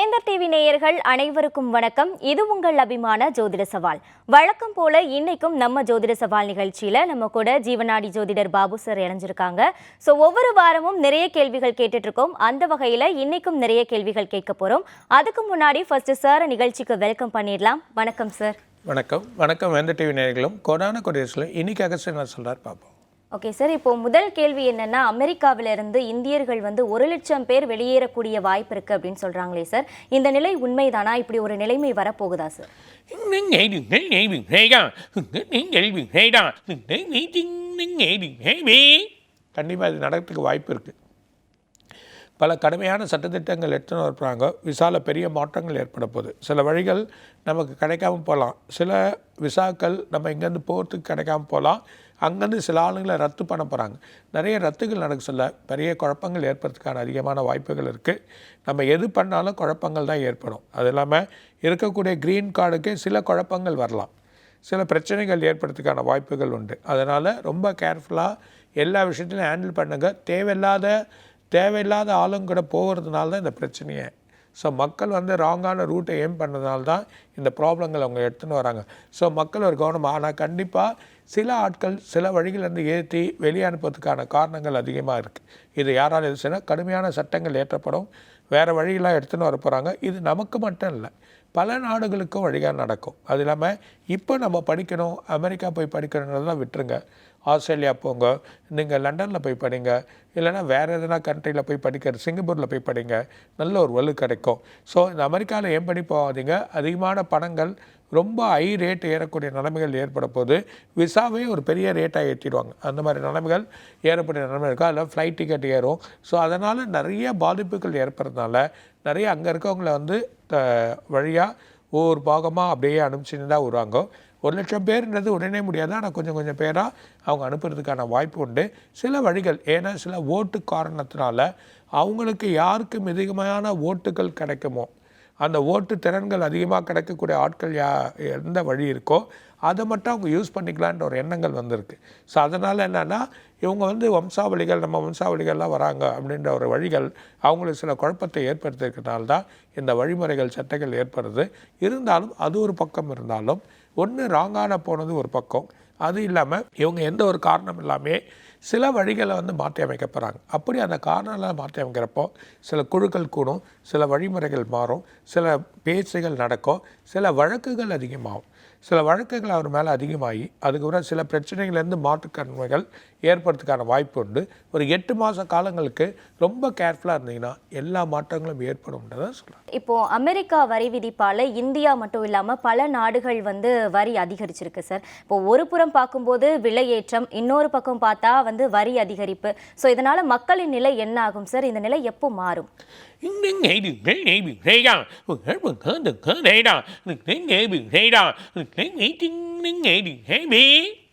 வேந்தர் டிவி நேயர்கள் அனைவருக்கும் வணக்கம். இது உங்கள் அபிமான ஜோதிட சவால். வழக்கம் போல இன்னைக்கும் நம்ம ஜோதிட சவால் நிகழ்ச்சியில நம்ம கூட ஜீவனாடி ஜோதிடர் பாபு சார் இணைஞ்சிருக்காங்க. ஸோ ஒவ்வொரு வாரமும் நிறைய கேள்விகள் கேட்டுட்டு இருக்கோம் அந்த வகையில இன்னைக்கும் நிறைய கேள்விகள் கேட்க போறோம். அதுக்கு முன்னாடி ஃபர்ஸ்ட் சார் நிகழ்ச்சிக்கு வெல்கம் பண்ணிடலாம். வணக்கம் சார் வணக்கம். வணக்கம். வேந்த டிவி நேயர்களும் கொடான கொடியரசில் இன்னைக்காக என்ன பார்ப்போம் ஓகே சார் இப்போ முதல் கேள்வி என்னன்னா அமெரிக்காவிலிருந்து இந்தியர்கள் வந்து ஒரு லட்சம் பேர் வெளியேறக்கூடிய வாய்ப்பு இருக்கு அப்படின்னு சொல்றாங்களே சார் இந்த நிலை உண்மைதானா? இப்படி ஒரு நிலைமை வரப்போகுதா சார் கண்டிப்பாக இது நடக்கிறதுக்கு வாய்ப்பு இருக்குது பல கடுமையான சட்டத்திட்டங்கள் எடுத்துன்னு வரப்படுறாங்க விசால பெரிய மாற்றங்கள் ஏற்பட போகுது. சில வழிகள் நமக்கு கிடைக்காம போகலாம். சில விசாக்கள் நம்ம இங்கேருந்து போகிறதுக்கு கிடைக்காம போகலாம். அங்கேருந்து சில ஆளுங்களை ரத்து பண்ண போகிறாங்க நிறைய ரத்துகள் நடக்க சொல்ல பெரிய குழப்பங்கள் ஏற்படுறதுக்கான அதிகமான வாய்ப்புகள் இருக்குது நம்ம எது பண்ணாலும் குழப்பங்கள் தான் ஏற்படும். அது இல்லாமல் இருக்கக்கூடிய க்ரீன் கார்டுக்கு சில குழப்பங்கள் வரலாம். சில பிரச்சனைகள் ஏற்படுறதுக்கான வாய்ப்புகள் உண்டு. அதனால் ரொம்ப கேர்ஃபுல்லாக எல்லா விஷயத்திலையும் ஹேண்டில் பண்ணுங்கள் தேவையில்லாத தேவையில்லாத ஆளுங்க கூட போகிறதுனால தான் இந்த பிரச்சனையை ஸோ மக்கள் வந்து ராங்கான ரூட்டை ஏம் பண்ணதால் தான் இந்த ப்ராப்ளங்கள் அவங்க எடுத்துன்னு வராங்க. ஸோ மக்கள் ஒரு கவனம் ஆனால் கண்டிப்பாக சில ஆட்கள் சில வழிகளிலிருந்து ஏற்றி வெளியே அனுப்புறதுக்கான காரணங்கள் அதிகமாக இருக்குது இது யாரால் எதுச்சுன்னா கடுமையான சட்டங்கள் ஏற்றப்படும். வேறு வழியெல்லாம் எடுத்துன்னு வர போகிறாங்க இது நமக்கு மட்டும் இல்லை பல நாடுகளுக்கும் வழியாக நடக்கும். அது இல்லாமல் இப்போ நம்ம படிக்கணும் அமெரிக்கா போய் படிக்கணுன்றதெல்லாம் விட்டுருங்க. ஆஸ்திரேலியா போங்க. நீங்கள் லண்டனில் போய் படிங்க. இல்லைன்னா வேறு எதனா கண்ட்ரியில் போய் படிக்கிற சிங்கப்பூரில் போய் படிங்க. நல்ல ஒரு வலு கிடைக்கும். ஸோ இந்த அமெரிக்காவில் ஏன் பண்ணி போகாதீங்க? அதிகமான பணங்கள் ரொம்ப ஹை ரேட் ஏறக்கூடிய நிலைமைகள் ஏற்பட போது விசாவே ஒரு பெரிய ரேட்டாக ஏற்றிடுவாங்க அந்த மாதிரி நிலைமைகள் ஏறக்கூடிய நிலைமை இருக்கும் அதில் ஃப்ளைட் டிக்கெட் ஏறும். ஸோ அதனால் நிறைய பாதிப்புகள் ஏற்படுறதுனால நிறைய அங்கே இருக்கவங்கள வந்து வழியாக ஒவ்வொரு பாகமாக அப்படியே அனுப்பிச்சுன்னு தான் வருவாங்க. ஒரு லட்சம் பேர்ன்றது உடனே முடியாது. ஆனால் கொஞ்சம் கொஞ்சம் பேராக அவங்க அனுப்புறதுக்கான வாய்ப்பு உண்டு. சில வழிகள் ஏன்னா சில ஓட்டு காரணத்தினால அவங்களுக்கு யாருக்கு மிதமான ஓட்டுகள் கிடைக்குமோ அந்த ஓட்டு திறன்கள் அதிகமாக கிடைக்கக்கூடிய ஆட்கள் யா எந்த வழி இருக்கோ அதை மட்டும் அவங்க யூஸ் பண்ணிக்கலான்ற ஒரு எண்ணங்கள் வந்திருக்கு. ஸோ அதனால் என்னென்னா இவங்க வந்து வம்சாவளிகள் நம்ம வம்சாவளிகள்லாம் வராங்க அப்படின்ற ஒரு வழிகள் அவங்களுக்கு சில குழப்பத்தை ஏற்படுத்திருக்கிறதுனால தான் இந்த வழிமுறைகள் சட்டைகள் ஏற்படுறது இருந்தாலும் அது ஒரு பக்கம் இருந்தாலும் ஒன்று ராங்கான போனது ஒரு பக்கம். அது இல்லாமல் இவங்க எந்த ஒரு காரணம் இல்லாமல் சில வழிகளை வந்து மாற்றி அமைக்க போகிறாங்க அப்படி அந்த காரணங்களை மாற்றி அமைக்கிறப்போ சில குழுக்கள் கூடும். சில வழிமுறைகள் மாறும் சில பேச்சுகள் நடக்கும் சில வழக்குகள் அதிகமாகும். சில வழக்குகள் அவர் மேலே அதிகமாகி அதுக்கப்புறம் சில பிரச்சனைகள்லேருந்து மாற்றுக்கன்மைகள் ஏற்படுறதுக்கான வாய்ப்பு உண்டு. ஒரு எட்டு மாத காலங்களுக்கு ரொம்ப கேர்ஃபுல்லாக இருந்தீங்கன்னா எல்லா மாற்றங்களும் ஏற்படும்ன்றதை சொல்லலாம் இப்போ அமெரிக்கா வரி விதிப்பால் இந்தியா மட்டும் இல்லாமல் பல நாடுகள் வந்து வரி அதிகரிச்சிருக்கு சார். இப்போ ஒரு புறம் பார்க்கும்போது விலையேற்றம் இன்னொரு பக்கம் பார்த்தா வந்து வரி அதிகரிப்பு. ஸோ இதனால் மக்களின் நிலை என்ன ஆகும் சார்? இந்த நிலை எப்போ மாறும்?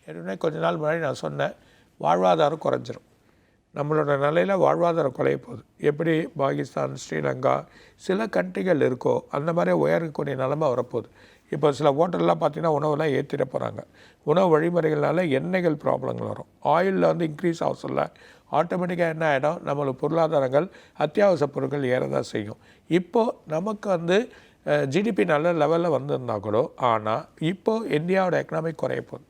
ஏற்கனவே கொஞ்ச நாள் முன்னாடி நான் சொன்னேன் வாழ்வாதாரம் குறைஞ்சிரும் நம்மளோட நிலையில் வாழ்வாதாரம் குறைய போகுது எப்படி பாகிஸ்தான் ஸ்ரீலங்கா சில கண்ட்ரிகள் இருக்கோ அந்த மாதிரி உயரக்கூடிய நிலமை வரப்போகுது இப்போ சில ஹோட்டல்லாம் பார்த்தீங்கன்னா உணவெல்லாம் ஏற்றிட போகிறாங்க உணவு வழிமுறைகள்னால எண்ணெய்கள் ப்ராப்ளங்கள் வரும் ஆயிலில் வந்து இன்க்ரீஸ் ஆக சொல்ல ஆட்டோமேட்டிக்காக என்ன ஆகிடும் நம்மளுக்கு பொருளாதாரங்கள் அத்தியாவசிய பொருட்கள் ஏற தான் செய்யும். இப்போது நமக்கு வந்து ஜிடிபி நல்ல லெவலில் வந்திருந்தா கூட ஆனால் இப்போது இந்தியாவோட எக்கனாமிக் குறைய போகுது.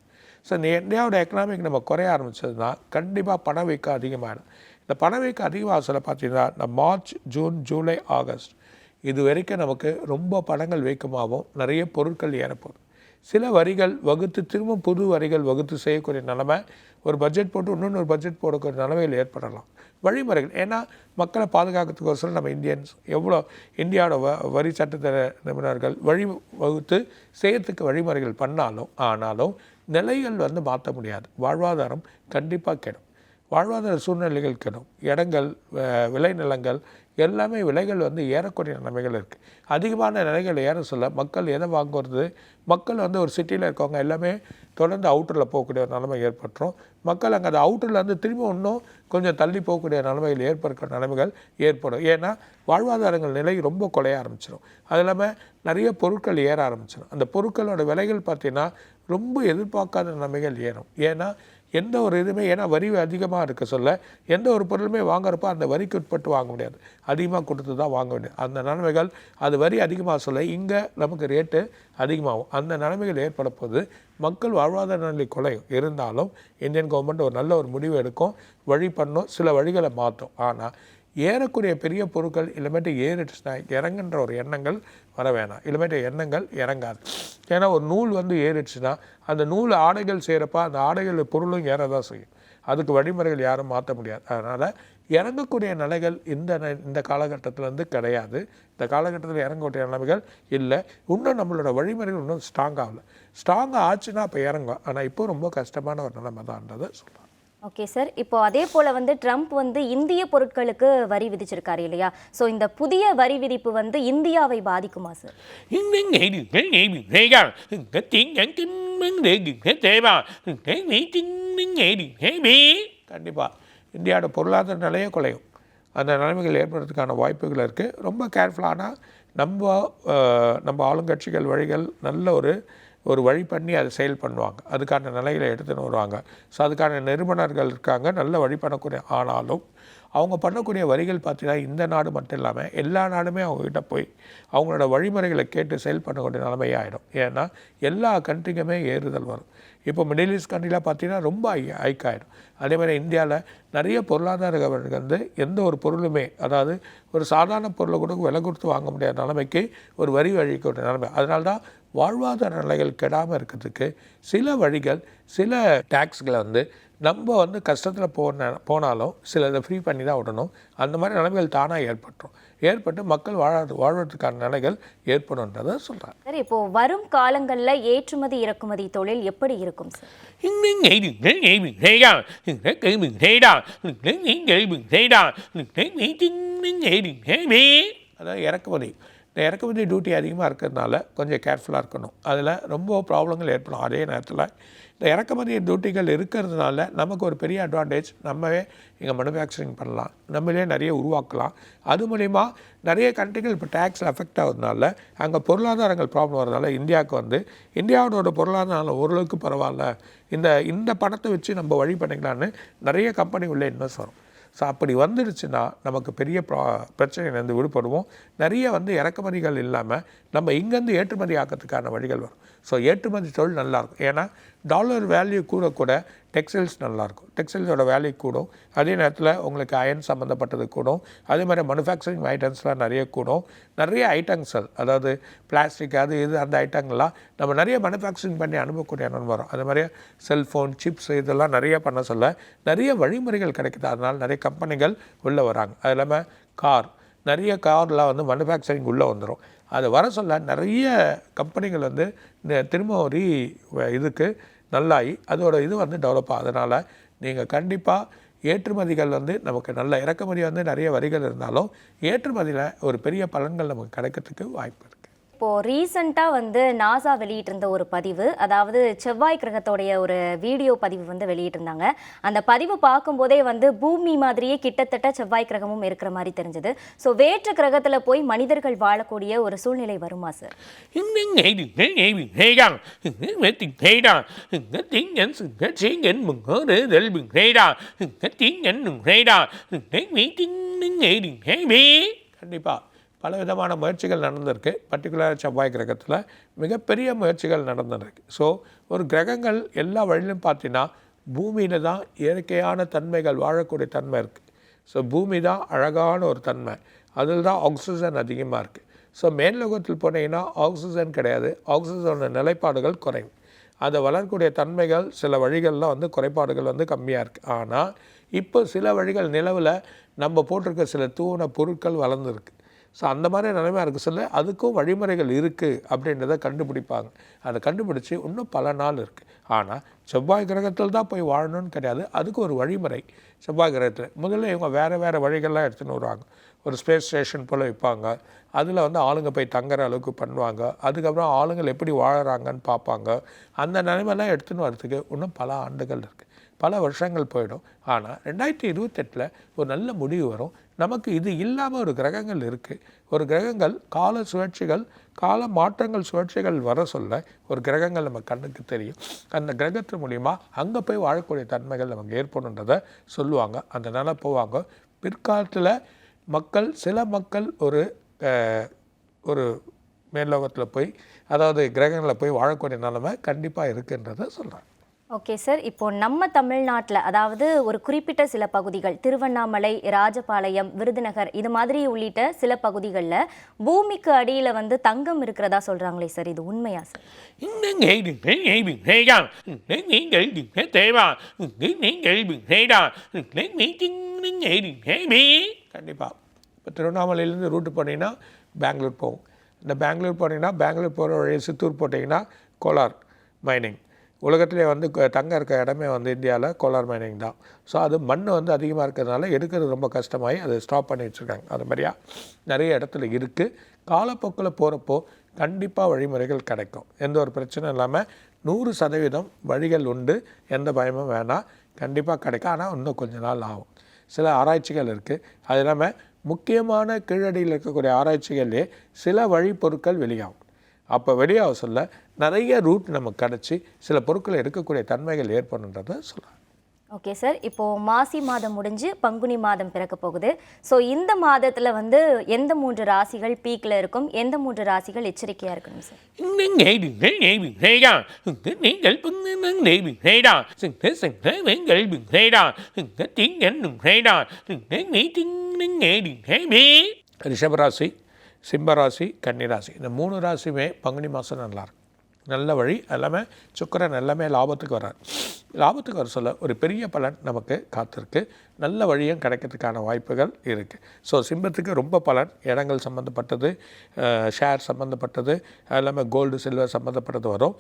ஸோ இந்த இந்தியாவோட எக்கனாமிக் நம்ம குறைய ஆரம்பிச்சதுன்னா கண்டிப்பாக பணவீக்கம் அதிகமாகிடும் இந்த பணவீக்கம் அதிகமாக சொல்ல பார்த்தீங்கன்னா இந்த மார்ச் ஜூன் ஜூலை ஆகஸ்ட் இது வரைக்கும் நமக்கு ரொம்ப பணங்கள் வீக்கமாகவும் நிறைய பொருட்கள் ஏறப்போகுது. சில வரிகள் வகுத்து திரும்ப புது வரிகள் வகுத்து செய்யக்கூடிய நிலமை ஒரு பட்ஜெட் போட்டு இன்னொன்று ஒரு பட்ஜெட் போடக்கூடிய நிலமையில் ஏற்படலாம். வழிமுறைகள் ஏன்னா மக்களை பாதுகாக்கிறதுக்கோசரம் நம்ம இந்தியன்ஸ் எவ்வளோ இந்தியாவோட வ வரி சட்டத்திற நிபுணர்கள் வழி வகுத்து செய்யறதுக்கு வழிமுறைகள் பண்ணாலும் ஆனாலும் நிலைகள் வந்து மாற்ற முடியாது. வாழ்வாதாரம் கண்டிப்பாக கெடும். வாழ்வாதார சூழ்நிலைகள் கெடும் இடங்கள் விளைநிலங்கள் எல்லாமே விலைகள் வந்து ஏறக்கூடிய நிலைமைகள் இருக்குது அதிகமான நிலைகள் ஏற சொல்ல மக்கள் எதை வாங்குறது? மக்கள் வந்து ஒரு சிட்டியில் இருக்கவங்க எல்லாமே தொடர்ந்து அவுட்டரில் போகக்கூடிய ஒரு நிலைமை ஏற்பட்டுரும். மக்கள் அங்கே அந்த அவுட்டரில் வந்து திரும்ப இன்னும் கொஞ்சம் தள்ளி போகக்கூடிய நிலைமைகள் ஏற்படுற நிலைமைகள் ஏற்படும். ஏன்னா வாழ்வாதாரங்கள் நிலை ரொம்ப குறைய ஆரம்பிச்சிடும் அது இல்லாமல் நிறைய பொருட்கள் ஏற ஆரம்பிச்சிடும் அந்த பொருட்களோட விலைகள் பார்த்திங்கன்னா ரொம்ப எதிர்பார்க்காத நிலைமைகள் ஏறும். ஏன்னா எந்த ஒரு இதுவுமே ஏன்னா வரி அதிகமாக இருக்க சொல்ல எந்த ஒரு பொருளுமே வாங்குறப்ப அந்த வரிக்கு உட்பட்டு வாங்க முடியாது. அதிகமாக கொடுத்து தான் வாங்க வேண்டியது அந்த நிலைமைகள் அது வரி அதிகமாக சொல்ல இங்கே நமக்கு ரேட்டு அதிகமாகும். அந்த நிலைமைகள் ஏற்பட போது மக்கள் வாழ்வாதார நிலை குறையும். இருந்தாலும் இந்தியன் கவர்மெண்ட் ஒரு நல்ல ஒரு முடிவு எடுக்கும் வழி பண்ணும் சில வழிகளை மாற்றும். ஆனால் ஏறக்கூடிய பெரிய பொருட்கள் இல்லைமேட்டு ஏறிடுச்சுன்னா இறங்குன்ற ஒரு எண்ணங்கள் வர வேணாம். இனிமேட்டு எண்ணங்கள் இறங்காது. ஏன்னா ஒரு நூல் வந்து ஏறிடுச்சுன்னா அந்த நூல் ஆடைகள் செய்கிறப்ப அந்த ஆடைகள் பொருளும் ஏற தான் செய்யும். அதுக்கு வழிமுறைகள் யாரும் மாற்ற முடியாது. அதனால் இறங்கக்கூடிய நிலைகள் இந்த ந- இந்த காலகட்டத்தில் வந்து கிடையாது. இந்த காலகட்டத்தில் இறங்கக்கூடிய நிலைமைகள் இல்லை. இன்னும் நம்மளோட வழிமுறைகள் இன்னும் ஸ்ட்ராங் ஆகலை. ஸ்ட்ராங் ஆச்சுன்னா அப்போ இறங்கும். ஆனால் இப்போ ரொம்ப கஷ்டமான ஒரு நிலைமை தான்ன்றதை சொல்லலாம் ஓகே சார் இப்போ அதே போல் வந்து ட்ரம்ப் வந்து இந்திய பொருட்களுக்கு வரி விதிச்சிருக்காரு இல்லையா? ஸோ இந்த புதிய வரி விதிப்பு வந்து இந்தியாவை பாதிக்குமா சார் கண்டிப்பாக இந்தியாவோட பொருளாதார நிலையை குலையும். அந்த நிலைமைகள் ஏற்படுறதுக்கான வாய்ப்புகள் இருக்குது ரொம்ப கேர்ஃபுல்லான நம்ம நம்ம ஆளுங்கட்சிகள் வழிகள் நல்ல ஒரு ஒரு வழி பண்ணி அதை செயல் பண்ணுவாங்க. அதுக்கான நிலைகளை எடுத்துன்னு வருவாங்க. ஸோ அதுக்கான நிறுவனர்கள் இருக்காங்க. நல்ல வழி பண்ணக்கூடிய ஆனாலும் அவங்க பண்ணக்கூடிய வரிகள் பார்த்தீங்கன்னா இந்த நாடு மட்டும் இல்லாமல் எல்லா நாடுமே அவங்ககிட்ட போய் அவங்களோட வழிமுறைகளை கேட்டு செயல் பண்ணக்கூடிய நிலைமையாயிடும். ஏன்னா எல்லா கண்ட்ரிக்குமே ஏறுதல் வரும். இப்போ மிடில் ஈஸ்ட் கண்ட்ரிலாம் பார்த்தீங்கன்னா ரொம்ப ஐ ஐக்காயிடும் அதே மாதிரி இந்தியாவில் நிறைய பொருளாதார கவர்னருக்கு வந்து எந்த ஒரு பொருளுமே அதாவது ஒரு சாதாரண பொருளை கூட விலை கொடுத்து வாங்க முடியாத நிலைமைக்கு ஒரு வரி வழிக்கூடிய நிலைமை. அதனால தான் வாழ்வாதார நிலைகள் கெடாமல் இருக்கிறதுக்கு சில வழிகள் சில டேக்ஸ்களை வந்து நம்ம வந்து கஷ்டத்தில் போன போனாலும் சில இதை ஃப்ரீ பண்ணி தான் விடணும். அந்த மாதிரி நிலைமைகள் தானாக ஏற்பட்டுரும். ஏற்பட்டு மக்கள் வாழ வாழ்வதற்கான நிலைகள் ஏற்படும்ன்றதை சொல்கிறாங்க சார் இப்போ வரும் காலங்கள்ல ஏற்றுமதி இறக்குமதி தொழில் எப்படி இருக்கும் அதாவது இறக்குமதி. இந்த இறக்குமதி டியூட்டி அதிகமாக இருக்கிறதுனால கொஞ்சம் கேர்ஃபுல்லாக இருக்கணும். அதில் ரொம்ப ப்ராப்ளங்கள் ஏற்படும் அதே நேரத்தில். இந்த இறக்குமதி டியூட்டிகள் இருக்கிறதுனால நமக்கு ஒரு பெரிய அட்வான்டேஜ் நம்மவே இங்கே மேனுஃபேக்சரிங் பண்ணலாம். நம்மளே நிறைய உருவாக்கலாம். அது மூலிமா நிறைய கண்ட்ரிகள் இப்போ டேக்ஸில் அஃபெக்ட் ஆகுறதுனால அங்கே பொருளாதாரங்கள் ப்ராப்ளம் வரதுனால இந்தியாவுக்கு வந்து இந்தியாவோட பொருளாதாரம் ஓரளவுக்கு பரவாயில்ல. இந்த இந்த பணத்தை வச்சு நம்ம வழி பண்ணிக்கலான்னு நிறைய கம்பெனி உள்ளே இன்வெஸ்ட் வரும். ஸோ அப்படி வந்துடுச்சுன்னா நமக்கு பெரிய ப்ரா பிரச்சனையிலேருந்து விடுபடுவோம். நிறைய வந்து இறக்குமதிகள் இல்லாமல் நம்ம இங்கேருந்து ஏற்றுமதி ஆக்கிறதுக்கான வழிகள் வரும். ஸோ ஏற்றுமதி தொழில் நல்லாயிருக்கும். ஏன்னா டாலர் வேல்யூ கூட கூட டெக்ஸ்டைல்ஸ் நல்லாயிருக்கும். டெக்ஸ்டைல்ஸோட வேல்யூ கூடும். அதே நேரத்தில் உங்களுக்கு அயன் சம்மந்தப்பட்டது கூடும். அதே மாதிரி மனுஃபேக்சரிங் ஐட்டம்ஸ்லாம் நிறைய கூடும். நிறைய ஐட்டங்கள் அதாவது பிளாஸ்டிக் அது இது அந்த ஐட்டங்கள்லாம் நம்ம நிறைய மனுஃபேக்சரிங் பண்ணி அனுப்பக்கூடிய எண்ணம் வரும். அது மாதிரி செல்ஃபோன் சிப்ஸ் இதெல்லாம் நிறைய பண்ண சொல்ல நிறைய வழிமுறைகள் கிடைக்குது. அதனால் நிறைய கம்பெனிகள் உள்ளே வராங்க. அது இல்லாமல் கார் நிறைய கார்லாம் வந்து மேனுஃபேக்சரிங் உள்ளே வந்துடும் அது வர சொல்ல நிறைய கம்பெனிகள் வந்து இந்த திரும்ப ஒரு இதுக்கு நல்லாயி அதோட இது வந்து டெவலப் ஆகும். அதனால் நீங்கள் கண்டிப்பாக ஏற்றுமதிகள் வந்து நமக்கு நல்ல இறக்குமதி வந்து நிறைய வரிகள் இருந்தாலும் ஏற்றுமதியில் ஒரு பெரிய பலன்கள் நமக்கு கிடைக்கிறதுக்கு வாய்ப்பு இருக்குது இப்போது ரீசண்டாக வந்து நாசா வெளியிட்டிருந்த ஒரு பதிவு அதாவது செவ்வாய் கிரகத்தோடைய ஒரு வீடியோ பதிவு வந்து வெளியிட்டிருந்தாங்க. அந்த பதிவு பார்க்கும்போதே வந்து பூமி மாதிரியே கிட்டத்தட்ட செவ்வாய் கிரகமும் இருக்கிற மாதிரி தெரிஞ்சது. ஸோ வேற்று கிரகத்தில் போய் மனிதர்கள் வாழக்கூடிய ஒரு சூழ்நிலை வருமா சார் கண்டிப்பாக பல விதமான முயற்சிகள் நடந்திருக்கு. பர்டிகுலர் செவ்வாய் கிரகத்தில் மிகப்பெரிய முயற்சிகள் நடந்திருக்கு. ஸோ ஒரு கிரகங்கள் எல்லா வழியிலும் பார்த்தீங்கன்னா பூமியில் தான் இயற்கையான தன்மைகள் வாழக்கூடிய தன்மை இருக்குது ஸோ பூமி தான் அழகான ஒரு தன்மை. அதில் தான் ஆக்சிஜன் அதிகமாக இருக்குது ஸோ மேல்லோகத்தில் போனீங்கன்னா ஆக்சிஜன் கிடையாது. ஆக்சிஜனோட நிலைப்பாடுகள் குறைவு. அதை வளரக்கூடிய தன்மைகள் சில வழிகளில் வந்து குறைபாடுகள் வந்து கம்மியாக இருக்குது ஆனால் இப்போ சில வழிகள் நிலவில் நம்ம போட்டிருக்க சில தூண பொருட்கள் வளர்ந்துருக்கு. ஸோ அந்த மாதிரி நிலைமையாக இருக்க. சொல்ல அதுக்கும் வழிமுறைகள் இருக்குது அப்படின்றத கண்டுபிடிப்பாங்க. அதை கண்டுபிடிச்சி இன்னும் பல நாள் இருக்குது ஆனால் செவ்வாய் கிரகத்தில் தான் போய் வாழணும்னு கிடையாது. அதுக்கு ஒரு வழிமுறை. செவ்வாய் கிரகத்தில் முதல்ல இவங்க வேறு வேறு வழிகள்லாம் எடுத்துன்னு வருவாங்க. ஒரு ஸ்பேஸ் ஸ்டேஷன் போல் வைப்பாங்க. அதில் வந்து ஆளுங்க போய் தங்குற அளவுக்கு பண்ணுவாங்க. அதுக்கப்புறம் ஆளுங்கள் எப்படி வாழறாங்கன்னு பார்ப்பாங்க. அந்த நிலைமைலாம் எடுத்துன்னு வரதுக்கு இன்னும் பல ஆண்டுகள் இருக்குது பல வருஷங்கள் போயிடும். ஆனால் ரெண்டாயிரத்தி இருபத்தெட்டில் ஒரு நல்ல முடிவு வரும். நமக்கு இது இல்லாமல் ஒரு கிரகங்கள் இருக்குது ஒரு கிரகங்கள் கால சுழற்சிகள் கால மாற்றங்கள் சுழற்சிகள் வர சொல்ல ஒரு கிரகங்கள் நம்ம கண்ணுக்கு தெரியும். அந்த கிரகத்து மூலிமா அங்கே போய் வாழக்கூடிய தன்மைகள் நமக்கு ஏற்படுன்றதை சொல்லுவாங்க. அந்த நிலை போவாங்க. பிற்காலத்தில் மக்கள் சில மக்கள் ஒரு ஒரு மேல்லோகத்தில் போய் அதாவது கிரகங்களில் போய் வாழக்கூடிய நிலைமை கண்டிப்பாக இருக்குன்றதை சொல்கிறேன் ஓகே சார். இப்போ நம்ம தமிழ்நாட்டில் அதாவது ஒரு குறிப்பிட்ட சில பகுதிகள் திருவண்ணாமலை ராஜபாளையம் விருதுநகர் இது மாதிரி உள்ளிட்ட சில பகுதிகளில் பூமிக்கு அடியில் வந்து தங்கம் இருக்கிறதா சொல்கிறாங்களே சார். இது உண்மையா சார்? கண்டிப்பாக இப்போ திருவண்ணாமலையிலேருந்து ரூட்டு போனீங்கன்னா பெங்களூர் போகும். இந்த பெங்களூர் போனீங்கன்னா பெங்களூர் போகிற வழியை சித்தூர் போட்டிங்கன்னா கோலார் மைனிங் உலகத்திலே வந்து தங்க தங்கம் இருக்க இடமே வந்து இந்தியாவில் கோலார் மைனிங் தான். ஸோ அது மண் வந்து அதிகமாக இருக்கிறதுனால எடுக்கிறது ரொம்ப கஷ்டமாகி அதை ஸ்டாப் பண்ணி வச்சுருக்காங்க. அது மாதிரியா? நிறைய இடத்துல இருக்குது காலப்போக்கில் போகிறப்போ கண்டிப்பாக வழிமுறைகள் கிடைக்கும். எந்த ஒரு பிரச்சனையும் இல்லாமல் நூறு சதவீதம் வழிகள் உண்டு. எந்த பயமும் வேணாம். கண்டிப்பாக கிடைக்கும். ஆனால் இன்னும் கொஞ்ச நாள் ஆகும். சில ஆராய்ச்சிகள் இருக்குது அது இல்லாமல் முக்கியமான கீழடியில் இருக்கக்கூடிய ஆராய்ச்சிகள்லேயே சில வழிப்பொருட்கள் வெளியாகும். அப்போ வெளியாக சொல்ல நிறைய ரூட் நமக்கு கிடச்சி சில பொருட்களை எடுக்கக்கூடிய தன்மைகள் ஏற்படுன்றதை சொல்லலாம் ஓகே சார் இப்போ மாசி மாதம் முடிஞ்சு பங்குனி மாதம் பிறக்க போகுது. ஸோ இந்த மாதத்தில் வந்து எந்த மூன்று ராசிகள் பீக்கில் இருக்கும்? எந்த மூன்று ராசிகள் எச்சரிக்கையாக இருக்கணும் சார் நீங்கள் ரிஷபராசி சிம்மராசி கன்னிராசி இந்த மூணு ராசியுமே பங்குனி மாதம் நல்லாயிருக்கும் நல்ல வழி எல்லாமே சுக்கரன் எல்லாமே லாபத்துக்கு வர்றார். லாபத்துக்கு வர சொல்ல ஒரு பெரிய பலன் நமக்கு காத்திருக்கு. நல்ல வழியும் கிடைக்கிறதுக்கான வாய்ப்புகள் இருக்குது ஸோ சிம்பத்துக்கு ரொம்ப பலன். இடங்கள் சம்மந்தப்பட்டது ஷேர் சம்மந்தப்பட்டது அது இல்லாமல் கோல்டு சில்வர் சம்மந்தப்பட்டது வரும்.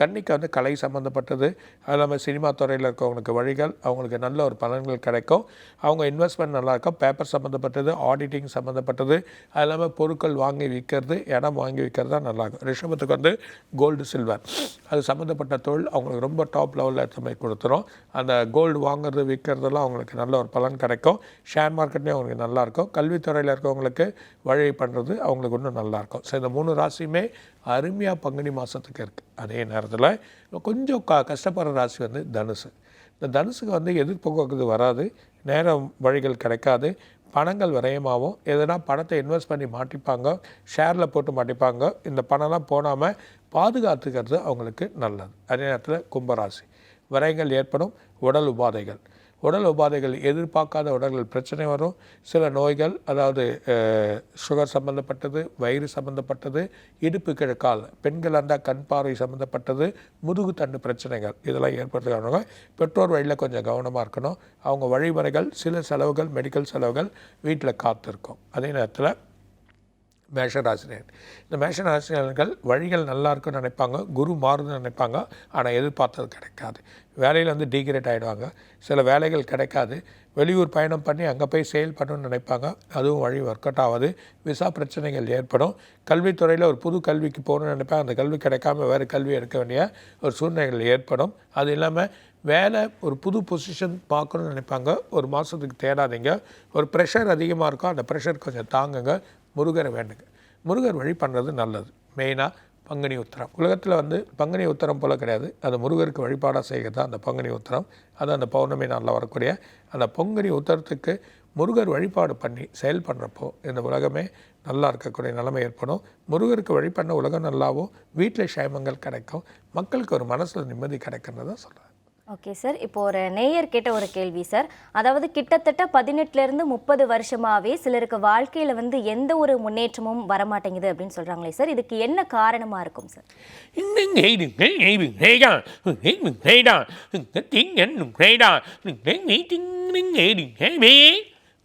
கன்னிக்கு வந்து கலை சம்மந்தப்பட்டது அது இல்லாமல் சினிமா துறையில் இருக்கவங்களுக்கு வழிகள் அவங்களுக்கு நல்ல ஒரு பலன்கள் கிடைக்கும். அவங்க இன்வெஸ்ட்மெண்ட் நல்லா இருக்கும். பேப்பர் சம்மந்தப்பட்டது ஆடிட்டிங் சம்மந்தப்பட்டது அது இல்லாமல் பொருட்கள் வாங்கி விற்கிறது இடம் வாங்கி விற்கிறது தான் நல்லாயிருக்கும் ரிஷபத்துக்கு வந்து கோல்டு சில்வர் அது சம்மந்தப்பட்ட தொழில் அவங்களுக்கு ரொம்ப டாப் லெவலில் எடுத்து போய் கொடுத்துரும். அந்த கோல்டு வாங்குறது விற்கிறதெல்லாம் அவங்களுக்கு நல்ல ஒரு பலன் கிடைக்கும். ஷேர் மார்க்கெட்லேயும் அவங்களுக்கு நல்லாயிருக்கும் கல்வித்துறையில் இருக்கவங்களுக்கு வழி பண்ணுறது அவங்களுக்கு இன்னும் நல்லாயிருக்கும் ஸோ இந்த மூணு ராசியுமே அருமையாக பங்குனி மாதத்துக்கு இருக்குது அதே நேரத்தில் கொஞ்சம் க கஷ்டப்படுற ராசி வந்து தனுசு. இந்த தனுசுக்கு வந்து எதிர்போக்குறது வராது. நேரம் வழிகள் கிடைக்காது. பணங்கள் விரயமாகும். எதனா பணத்தை இன்வெஸ்ட் பண்ணி மாட்டிப்பாங்க. ஷேரில் போட்டு மாட்டிப்பாங்க. இந்த பணம்லாம் போடாமல் பாதுகாத்துக்கிறது அவங்களுக்கு நல்லது. அதே நேரத்தில் கும்பராசி. விரயங்கள் ஏற்படும். உடல் உபாதைகள். உடல் உபாதைகள் எதிர்பார்க்காத உடல்கள் பிரச்சனை வரும். சில நோய்கள் அதாவது சுகர் சம்மந்தப்பட்டது வயிறு சம்மந்தப்பட்டது இடுப்பு கிழக்கால் பெண்கள் இருந்தால் கண் பார்வை சம்மந்தப்பட்டது முதுகு தண்டு பிரச்சனைகள் இதெல்லாம் ஏற்படுத்துகிறவங்க பெற்றோர் வழியில் கொஞ்சம் கவனமாக இருக்கணும். அவங்க வழிமுறைகள் சில செலவுகள் மெடிக்கல் செலவுகள் வீட்டில் காத்திருக்கும். அதே நேரத்தில் மேஷராசினியர். இந்த மேஷராசினியர்கள் வழிகள் நல்லா இருக்குன்னு நினைப்பாங்க குரு மாறுதுன்னு நினைப்பாங்க ஆனால் எதிர்பார்த்தது கிடைக்காது. வேலையில் வந்து டீக்ரேட் ஆகிடுவாங்க சில வேலைகள் கிடைக்காது. வெளியூர் பயணம் பண்ணி அங்கே போய் சேல் பண்ணணும்னு நினைப்பாங்க. அதுவும் வழி ஒர்க் அவுட் ஆகாது. விசா பிரச்சனைகள் ஏற்படும். கல்வித்துறையில் ஒரு புது கல்விக்கு போகணும்னு நினைப்பாங்க. அந்த கல்வி கிடைக்காம வேறு கல்வி எடுக்க வேண்டிய ஒரு சூழ்நிலைகள் ஏற்படும். அது இல்லாமல் வேலை ஒரு புது பொசிஷன் பார்க்கணும்னு நினைப்பாங்க. ஒரு மாதத்துக்கு தேடாதீங்க. ஒரு ப்ரெஷர் அதிகமாக இருக்கும். அந்த ப்ரெஷர் கொஞ்சம் தாங்குங்க. முருகரை வேண்டுங்க. முருகர் வழி பண்ணுறது நல்லது. மெயினாக பங்குனி உத்தரம். உலகத்தில் வந்து பங்குனி உத்தரம் போல் கிடையாது. அது முருகருக்கு வழிபாடாக செய்கிறது தான் அந்த பங்குனி உத்தரம். அது அந்த பௌர்ணமி நாளில் வரக்கூடிய அந்த பங்குனி உத்தரத்துக்கு முருகர் வழிபாடு பண்ணி செயல் பண்ணுறப்போ இந்த உலகமே நல்லா இருக்கக்கூடிய நிலைமை ஏற்படும். முருகருக்கு வழி பண்ண உலகம் நல்லாவும் வீட்டில் சேமங்கள் கிடைக்கும். மக்களுக்கு ஒரு மனசில் நிம்மதி கிடைக்கிறத சொல்கிறேன் ஓகே சார் இப்போ ஒரு நேயர் கேட்ட ஒரு கேள்வி சார் அதாவது கிட்டத்தட்ட பதினெட்டுலேருந்து முப்பது வருஷமாகவே சிலருக்கு வாழ்க்கையில் வந்து எந்த ஒரு முன்னேற்றமும் வரமாட்டேங்குது அப்படின்னு சொல்கிறாங்களே சார் இதுக்கு என்ன காரணமாக இருக்கும் சார்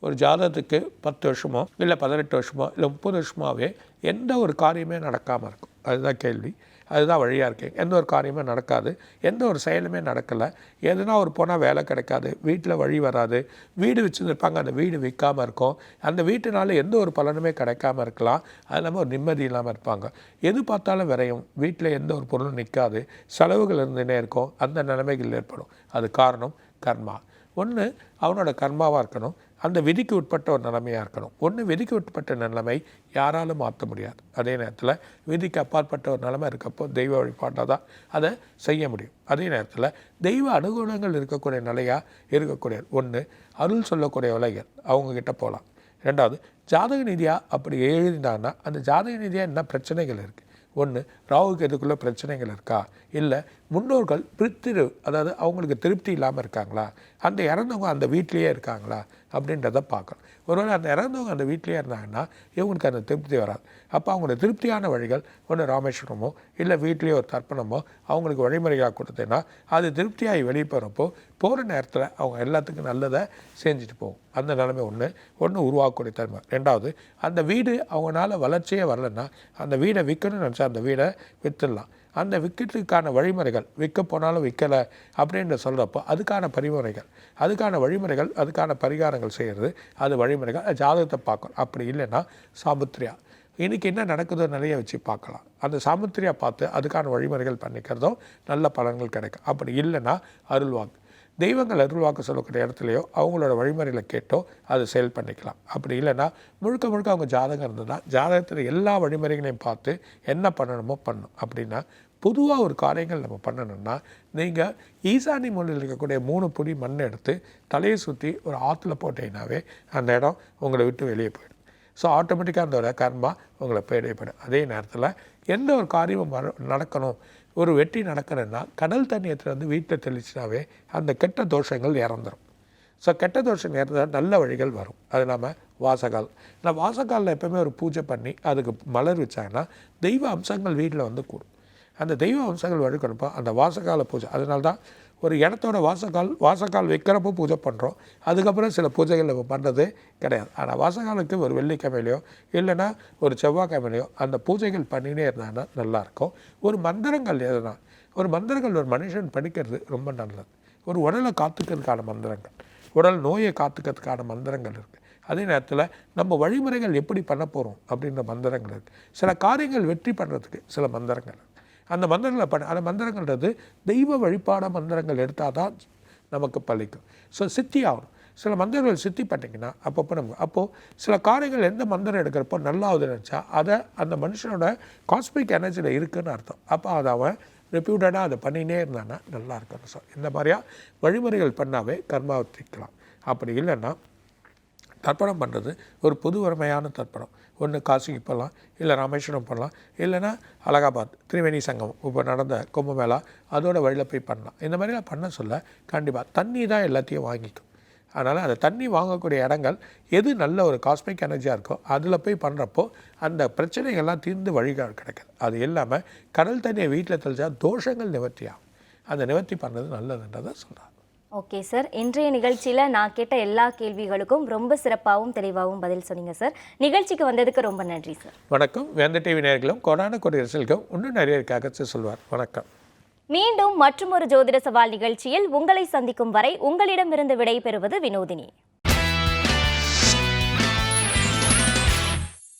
ஒரு ஜாதகத்துக்கு பத்து வருஷமோ இல்லை பதினெட்டு வருஷமோ இல்லை முப்பது வருஷமாவே எந்த ஒரு காரியமே நடக்காமல் இருக்கும். அதுதான் கேள்வி. அதுதான் வழியாக இருக்கு. எந்த ஒரு காரியமும் நடக்காது. எந்த ஒரு செயலுமே நடக்கலை. எதுனா ஒரு போனால் வேலை கிடைக்காது. வீட்டில் வழி வராது. வீடு வச்சுருந்துருப்பாங்க. அந்த வீடு விற்காமல் இருக்கும். அந்த வீட்டுனால எந்த ஒரு பலனுமே கிடைக்காம இருக்கலாம். அது இல்லாமல் ஒரு நிம்மதி இல்லாமல் இருப்பாங்க. எது பார்த்தாலும் விரையும். வீட்டில் எந்த ஒரு பொருளும் நிற்காது செலவுகள் இருந்துகிட்டே இருக்கும். அந்த நிலைமைகள் ஏற்படும். அது காரணம் கர்மா. ஒன்று அவனோட கர்மாவாக இருக்கணும். அந்த விதிக்கு உட்பட்ட ஒரு நிலைமையாக இருக்கணும். ஒன்று விதிக்கு உட்பட்ட நிலைமை யாராலும் மாற்ற முடியாது. அதே நேரத்தில் விதிக்கு அப்பாற்பட்ட ஒரு நிலைமை இருக்கப்போ தெய்வ வழிபாட்டாக தான் அதை செய்ய முடியும். அதே நேரத்தில் தெய்வ அனுகூலங்கள் இருக்கக்கூடிய நிலையாக இருக்கக்கூடிய ஒன்று அருள் சொல்லக்கூடிய உலகில் அவங்கக்கிட்ட போகலாம் ரெண்டாவது ஜாதக நிதியாக அப்படி எழுதினாங்கன்னா அந்த ஜாதக நிதியாக என்ன பிரச்சனைகள் இருக்குது ஒன்று ராவுக்கு இதுக்குள்ளே பிரச்சனைகள் இருக்கா? இல்லை முன்னோர்கள் பிரித்திரு அதாவது அவங்களுக்கு திருப்தி இல்லாமல் இருக்காங்களா? அந்த இறந்தவங்க அந்த வீட்லேயே இருக்காங்களா? அப்படின்றத பார்க்கணும். ஒருவேளை அந்த இறந்தவங்க அந்த வீட்லேயே இருந்தாங்கன்னா இவங்களுக்கு அந்த திருப்தி வராது. அப்போ அவங்களோட திருப்தியான வழிகள் ஒன்று ராமேஸ்வரமோ இல்லை வீட்லேயே ஒரு தர்ப்பணமோ அவங்களுக்கு வழிமுறையாக கொடுத்தேன்னா அது திருப்தியாகி வெளியே போகிறப்போ போகிற நேரத்தில் அவங்க எல்லாத்துக்கும் நல்லதை செஞ்சுட்டு போகும். அந்த நிலைமை ஒன்று ஒன்று உருவாக்கக்கூடிய தன்மை. ரெண்டாவது அந்த வீடு அவங்களால வளர்ச்சியே வரலைன்னா அந்த வீடை விற்கணும்னு நினச்சா அந்த வீடை விற்றுடலாம் அந்த விக்கெட்டுக்கான வழிமுறைகள் விற்க போனாலும் விற்கலை அப்படின்னு சொல்கிறப்போ அதுக்கான பரிமுறைகள் அதுக்கான வழிமுறைகள் அதுக்கான பரிகாரங்கள் செய்கிறது அது வழிமுறைகள் அது ஜாதகத்தை பார்க்கணும். அப்படி இல்லைன்னா சாமுத்திரியா இன்றைக்கி என்ன நடக்குதோ நிறைய வச்சு பார்க்கலாம். அந்த சாமுத்திரியா பார்த்து அதுக்கான வழிமுறைகள் பண்ணிக்கிறதும் நல்ல பலன்கள் கிடைக்கும். அப்படி இல்லைன்னா அருள்வாக்கு. தெய்வங்கள் அருள்வாக்கு சொல்லக்கூடிய இடத்துலையோ அவங்களோட வழிமுறைகளை கேட்டோ அது செயல் பண்ணிக்கலாம். அப்படி இல்லைன்னா முழுக்க முழுக்க அவங்க ஜாதகம் இருந்ததுன்னா ஜாதகத்தில் எல்லா வழிமுறைகளையும் பார்த்து என்ன பண்ணணுமோ பண்ணும். அப்படின்னா பொதுவாக ஒரு காரியங்கள் நம்ம பண்ணணும்னா நீங்கள் ஈசானி மூலையில் இருக்கக்கூடிய மூணு பொடி மண் எடுத்து தலையை சுற்றி ஒரு ஆற்றுல போட்டீங்கன்னாவே அந்த இடம் உங்களை விட்டு வெளியே போயிடும். ஸோ ஆட்டோமேட்டிக்காக அந்த கர்மா உங்களை போயிடும். அதே நேரத்தில் எந்த ஒரு காரியமும் வர- நடக்கணும் ஒரு வெற்றி நடக்கணும்னா கடல் தண்ணி வந்து வீட்டில் தெளிச்சினாவே அந்த கெட்ட தோஷங்கள் இறந்துரும். ஸோ கெட்ட தோஷம் இறந்தால் நல்ல வழிகள் வரும். அது இல்லாமல் வாசகால். நான் வாசகாலில் எப்போவுமே ஒரு பூஜை பண்ணி அதுக்கு மலர் வச்சாங்கன்னா தெய்வ அம்சங்கள் வீட்டில் வந்து கூடும். அந்த தெய்வ அம்சங்கள் வழிகொடுப்போ அந்த வாசகால பூஜை. அதனால தான் ஒரு இடத்தோட வாசக்கால் வாசக்கால் வைக்கிறப்போ பூஜை பண்ணுறோம் அதுக்கப்புறம் சில பூஜைகள் நம்ம பண்ணுறது கிடையாது. ஆனால் வாசக்காலுக்கு ஒரு வெள்ளிக்கிழமையிலையோ இல்லைன்னா ஒரு செவ்வாய்க்கிழமையிலையோ அந்த பூஜைகள் பண்ணினே இருந்தாங்கன்னா நல்லாயிருக்கும். ஒரு மந்திரங்கள் எதுனா ஒரு மந்திரங்கள் ஒரு மனுஷன் படிக்கிறது ரொம்ப நல்லது. ஒரு உடலை காத்துக்கிறதுக்கான மந்திரங்கள். உடல் நோயை காத்துக்கிறதுக்கான மந்திரங்கள் இருக்குது அதே நேரத்தில் நம்ம வழிமுறைகள் எப்படி பண்ண போகிறோம் அப்படின்ற மந்திரங்கள் இருக்குது சில காரியங்கள் வெற்றி பண்ணுறதுக்கு சில மந்திரங்கள் அந்த மந்திரங்களை பண்ண அந்த மந்திரங்கள்ன்றது தெய்வ வழிபாட மந்திரங்கள் எடுத்தால் தான் நமக்கு பலிக்கும். ஸோ சித்தி ஆகணும். சில மந்திரங்கள் சித்தி பண்ணிங்கன்னா அப்பப்போ நம்ம அப்போது சில காரியங்கள் எந்த மந்திரம் எடுக்கிறப்போ நல்லாவது நினச்சா அதை அந்த மனுஷனோட காஸ்மிக் எனர்ஜியில் இருக்குதுன்னு அர்த்தம். அப்போ அதை அவன் ரெப்யூட்டடாக அதை பண்ணினே இருந்தான்னா நல்லா இருக்கும்னு சொல். இந்த மாதிரியாக வழிமுறைகள் பண்ணாவே கர்மாவை தீர்க்கலாம் அப்படி இல்லைன்னா தர்ப்பணம் பண்ணுறது ஒரு புது வறுமையான தர்ப்பணம். ஒன்று காசிக்கு போகலாம் இல்லை ராமேஸ்வரம் போகலாம் இல்லைன்னா அலகாபாத் திரிவேணி சங்கம் இப்போ நடந்த கும்பமேளா அதோட வழியில் போய் பண்ணலாம். இந்த மாதிரிலாம் பண்ண சொல்ல கண்டிப்பாக தண்ணி தான் எல்லாத்தையும் வாங்கிக்கும். அதனால் அந்த தண்ணி வாங்கக்கூடிய இடங்கள் எது நல்ல ஒரு காஸ்மிக் எனர்ஜியாக இருக்கோ அதில் போய் பண்ணுறப்போ அந்த பிரச்சனைகள்லாம் தீர்ந்து வழிகால் கிடைக்குது. அது இல்லாமல் கடல் தண்ணியை வீட்டில் தெளிச்சா தோஷங்கள் நிவர்த்தியாகும் அந்த நிவர்த்தி பண்ணுறது நல்லதுன்றதை சொல்கிறாங்க ஓகே சார் இன்றைய நிகழ்ச்சியில் நான் கேட்ட எல்லா கேள்விகளுக்கும் ரொம்ப சிறப்பாகவும் தெளிவாகவும் பதில் சொன்னீங்க சார் நிகழ்ச்சிக்கு வந்ததுக்கு ரொம்ப நன்றி சார் வணக்கம். வேந்த டிவி நேயர்களும் கொரோனா குடியரசுகளுக்கும் இன்னும் நிறைய இருக்காக சொல்வார். வணக்கம். மீண்டும் மற்றொரு ஜோதிட சவால் நிகழ்ச்சியில் உங்களை சந்திக்கும் வரை உங்களிடமிருந்து விடை பெறுவது வினோதினி.